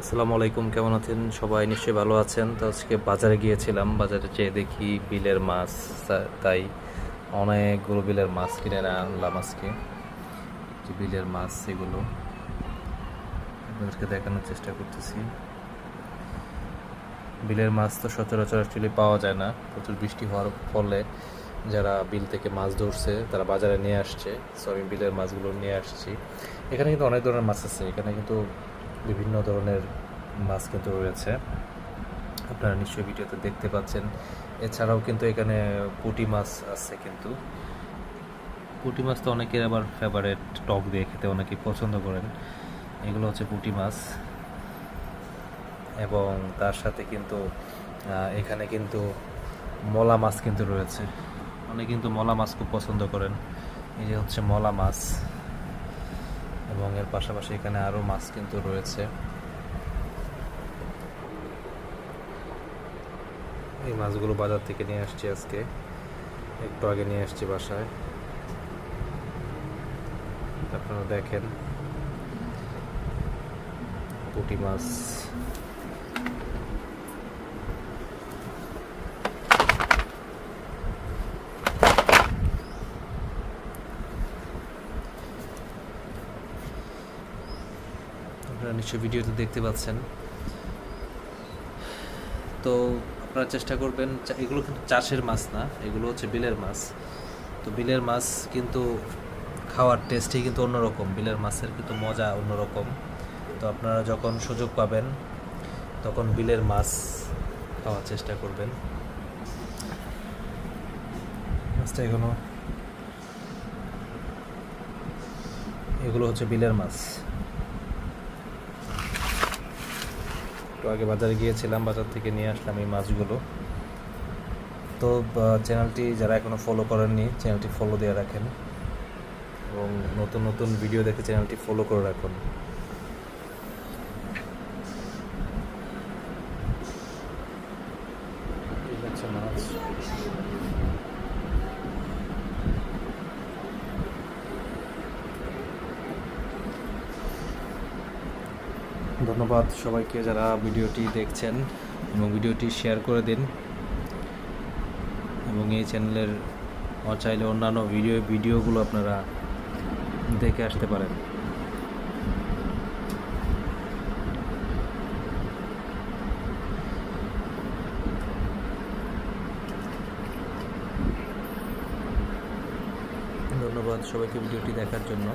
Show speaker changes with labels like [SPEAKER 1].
[SPEAKER 1] আসসালামু আলাইকুম, কেমন আছেন? সবাই নিশ্চয়ই ভালো আছেন। তো আজকে বাজারে গিয়েছিলাম। বাজারে যেয়ে দেখি বিলের মাছ তাই অনেকগুলো বিলের মাছ কিনে আনলাম আজকে। বিলের মাছ এগুলো আপনাদেরকে দেখানোর চেষ্টা করতেছি। বিলের মাছ তো সচরাচর অ্যাকচুয়ালি পাওয়া যায় না। প্রচুর বৃষ্টি হওয়ার ফলে যারা বিল থেকে মাছ ধরছে, তারা বাজারে নিয়ে আসছে। সো আমি বিলের মাছগুলো নিয়ে আসছি। এখানে কিন্তু অনেক ধরনের মাছ আছে। এখানে কিন্তু বিভিন্ন ধরনের মাছ কিন্তু রয়েছে। আপনারা নিশ্চয়ই ভিডিওতে দেখতে পাচ্ছেন। এছাড়াও কিন্তু এখানে পুঁটি মাছ আছে কিন্তু। পুঁটি মাছ তো অনেকের আবার ফেভারেট টক দিয়ে খেতে অনেকেই পছন্দ করেন। এগুলো হচ্ছে পুঁটি মাছ। এবং তার সাথে কিন্তু এখানে কিন্তু মলা মাছ কিন্তু রয়েছে। অনেকে কিন্তু মলা মাছ খুব পছন্দ করেন। এই যে হচ্ছে মলা মাছ। এবং এর পাশাপাশি এখানে আরও মাছ কিন্তু রয়েছে। এই মাছগুলো বাজার থেকে নিয়ে আসছি আজকে। একটু আগে নিয়ে আসছি বাসায়। আপনারা দেখেন। পুঁটি মাছ। আপনারা নিশ্চয়ই ভিডিওতে দেখতে পাচ্ছেন। তো আপনারা চেষ্টা করবেন এগুলো কিন্তু চাষের মাছ না, এগুলো হচ্ছে বিলের মাছ। তো বিলের মাছ কিন্তু খাওয়ার টেস্টই কিন্তু অন্যরকম, বিলের মাছের কিন্তু মজা অন্যরকম। তো আপনারা যখন সুযোগ পাবেন, তখন বিলের মাছ খাওয়ার চেষ্টা করবেন। মাছটা এখনও এগুলো হচ্ছে বিলের মাছ। একটু আগে বাজারে গিয়েছিলাম, বাজার থেকে নিয়ে আসলাম এই মাছগুলো। তো চ্যানেলটি যারা এখনও ফলো করেননি চ্যানেলটি ফলো দিয়ে রাখেন। এবং নতুন নতুন ভিডিও দেখে চ্যানেলটি ফলো করে রাখুন। মাছ। ধন্যবাদ সবাইকে যারা ভিডিওটি দেখছেন এবং ভিডিওটি শেয়ার করে দিন। এবং এই চ্যানেলের চাইলে অন্যান্য ভিডিও, ভিডিওগুলো আপনারা দেখে আসতে পারেন। ধন্যবাদ সবাইকে ভিডিওটি দেখার জন্য।